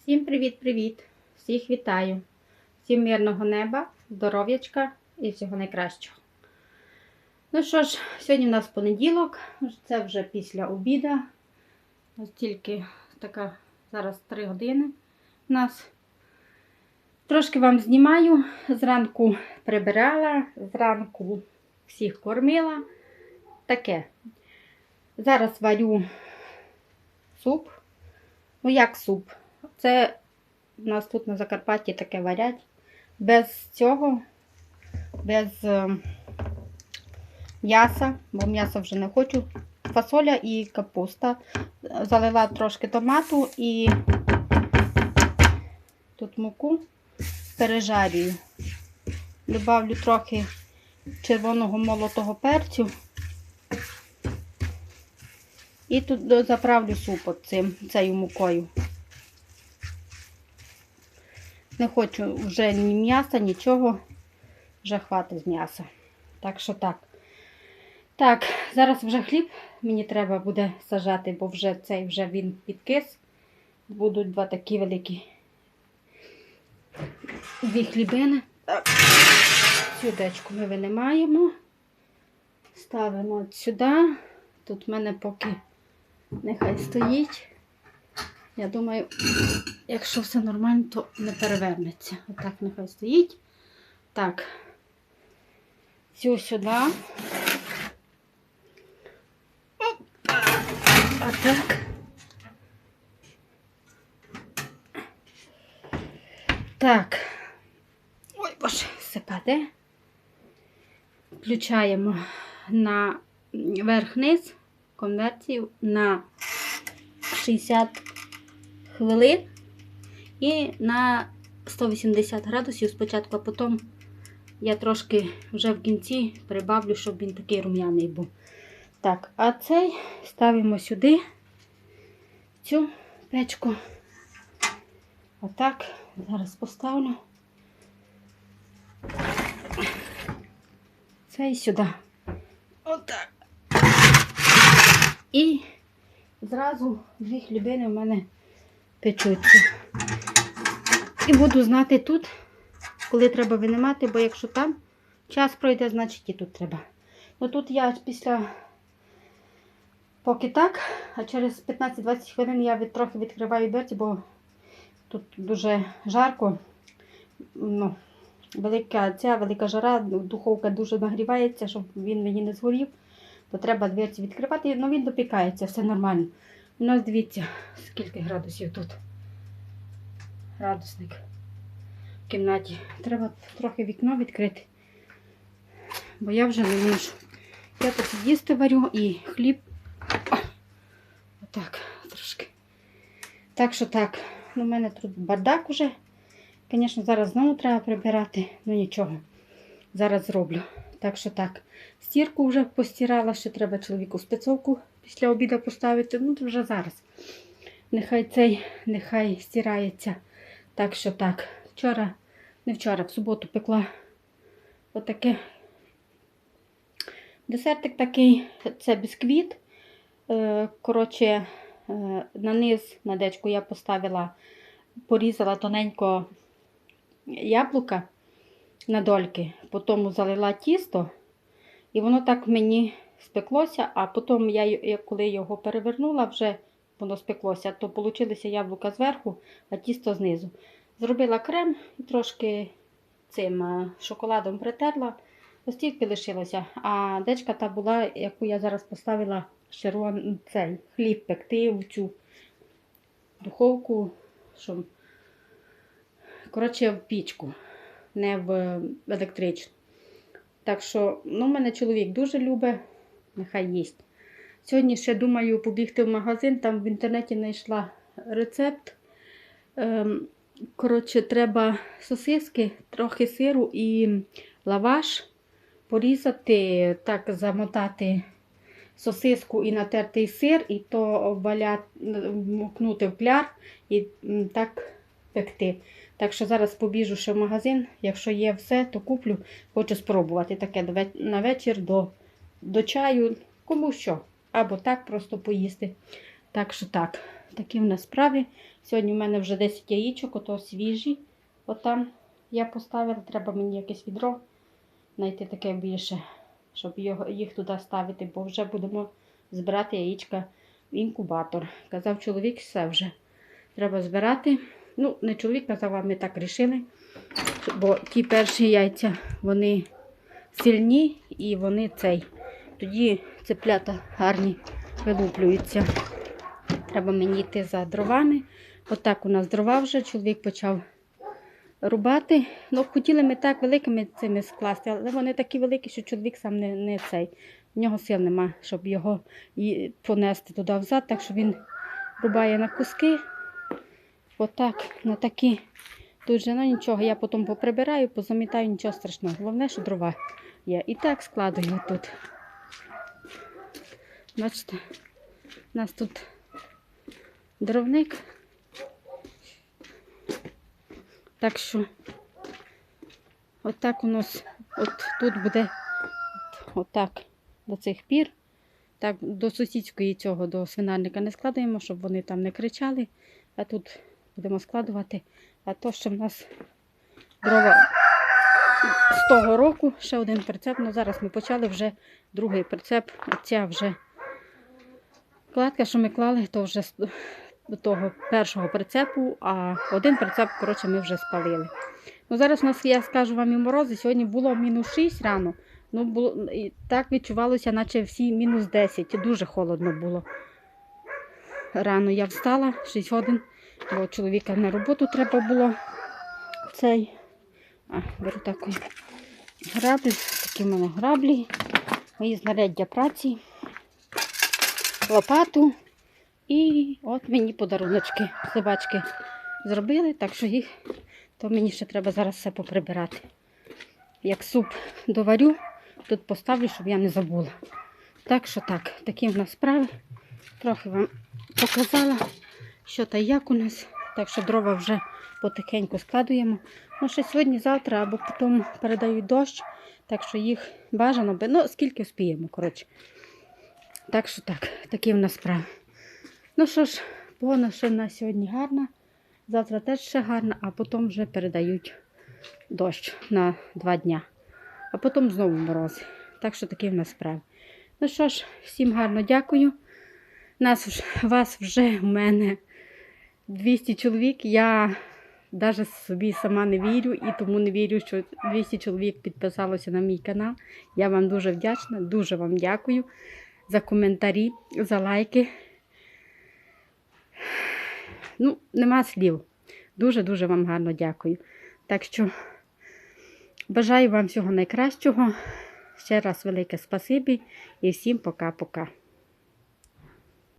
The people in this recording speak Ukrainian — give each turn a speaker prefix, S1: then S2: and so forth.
S1: Всім привіт-привіт! Всіх вітаю! Всім мирного неба, здоров'ячка і всього найкращого. Ну що ж, сьогодні у нас понеділок, це вже після обіда. Ось тільки така зараз 3 години у нас. Трошки вам знімаю. Зранку прибирала, зранку всіх кормила. Таке. Зараз варю суп. Ну, як суп? Це у нас тут на Закарпатті таке варять. Без цього, без е, м'яса, бо м'яса вже не хочу. Фасоля і капуста. Залила трошки томату і тут муку пережарюю. Добавлю трохи червоного молотого перцю. І тут заправлю суп цим, цією мукою. Не хочу вже ні м'яса, нічого. Вже хватить м'яса. Так що так. Так, зараз вже хліб мені треба буде сажати, бо вже цей вже він підкис. Будуть два такі великі дві хлібини. Так. Цю ми винімаємо. Ставимо от сюди. Тут в мене поки нехай стоїть. Я думаю, якщо все нормально, то не перевернеться. Отак нехай стоїть. Так, цю сюди. А так. Так. Ой, боже, все паде. Включаємо на верх-низ конверсію на 60 хвилин і на 180 градусів спочатку, а потім я трошки вже в кінці прибавлю, щоб він такий рум'яний був. Так, а цей ставимо сюди цю печку. Отак, зараз поставлю. Цей сюди. Отак. І зразу дві хлібини в мене печуться. І буду знати тут, коли треба винімати, бо якщо там час пройде, значить і тут треба. Ну тут я після, поки так, а через 15-20 хвилин я від, трохи відкриваю дверці, бо тут дуже жарко. Ну, велика ця велика жара, духовка дуже нагрівається, щоб він мені не згорів то треба дверці відкривати, ну він допікається, все нормально. У нас дивіться, скільки градусів тут. Градусник в кімнаті. Треба трохи вікно відкрити, бо я вже не можу. Я тут їсти варю і хліб. Отак, трошки. Так що так, у мене тут бардак уже. Звісно, зараз знову треба прибирати, ну нічого. Зараз зроблю. Так що так. Стірку вже постирала, ще треба чоловіку спецовку після обіду поставити. Ну, вже зараз. Нехай цей, нехай стирається. Так що так. Вчора, не вчора, в суботу пекла отаке. Десертик такий, це бісквіт. Е, Коротше, е, на низ на дечку я поставила, порізала тоненько яблука на дольки, потім залила тісто. І воно так мені спеклося, а потім я, коли його перевернула, вже воно спеклося, то вийшло яблука зверху, а тісто знизу. Зробила крем і трошки цим е, шоколадом притерла, ось тільки лишилося. А дечка та була, яку я зараз поставила червон, цей хліб пекти в цю духовку, щоб, коротше, в пічку, не в електричну. Так що, ну, мене чоловік дуже любить, нехай їсть. Сьогодні ще думаю побігти в магазин, там в інтернеті знайшла рецепт. Ем, коротше, треба сосиски, трохи сиру і лаваш порізати, так замотати сосиску і натертий сир, і то валя... мокнути в кляр і так пекти. Так що зараз побіжу ще в магазин. Якщо є все, то куплю. Хочу спробувати таке на вечір до до чаю, кому що. Або так просто поїсти. Так що так. такі в нас справи. Сьогодні в мене вже 10 яєчок, ото свіжі. Отам я поставила, треба мені якесь відро знайти таке більше, щоб його, їх туди ставити, бо вже будемо збирати яєчка в інкубатор. Казав чоловік, все вже треба збирати. Ну, не чоловік казав, а ми так рішили. Бо ті перші яйця, вони сильні і вони цей. Тоді цеплята гарні вилуплюються. Треба мені йти за дровами. Отак у нас дрова вже чоловік почав рубати. Ну, хотіли ми так великими цими скласти, але вони такі великі, що чоловік сам не, не цей. В нього сил нема, щоб його і понести туди взад, так що він рубає на куски. Отак, на такі. Тут же ну нічого, я потім поприбираю, позамітаю, нічого страшного. Головне, що дрова є. І так складую тут. Бачите, у нас тут дровник. Так що отак у нас от тут буде отак до цих пір. Так, до сусідської цього, до свинарника не складаємо, щоб вони там не кричали. А тут будемо складувати. А то, що в нас дрова з того року, ще один прицеп. Ну зараз ми почали вже другий прицеп. Оця вже кладка, що ми клали, то вже з того першого прицепу, а один прицеп, коротше, ми вже спалили. Ну, зараз у нас, я скажу вам, і морози. Сьогодні було мінус 6 рано. Ну, було, і так відчувалося, наче всі мінус 10. Дуже холодно було. Рано я встала, 6 годин, бо чоловіка на роботу треба було цей. А, беру таку граблі, такі в мене граблі, мої знаряддя праці, лопату. І от мені подаруночки собачки зробили, так що їх, то мені ще треба зараз все поприбирати. Як суп доварю, тут поставлю, щоб я не забула. Так що так, такі в нас справи. Трохи вам показала, що та як у нас. Так що дрова вже потихеньку складуємо. Ну, сьогодні-завтра або потім передають дощ, так що їх бажано би. Ну, скільки успіємо, коротше. Так що так, такі в нас справи. Ну що ж, погода ще на сьогодні гарна. Завтра теж ще гарна, а потім вже передають дощ на два дня. А потім знову морози. Так що такі в нас справи. Ну що ж, всім гарно дякую. Нас, вас вже в мене 200 чоловік. Я навіть собі сама не вірю і тому не вірю, що 200 чоловік підписалося на мій канал. Я вам дуже вдячна, дуже вам дякую за коментарі, за лайки. Ну, нема слів. Дуже-дуже вам гарно дякую. Так що бажаю вам всього найкращого. Ще раз велике спасибі і всім пока-пока.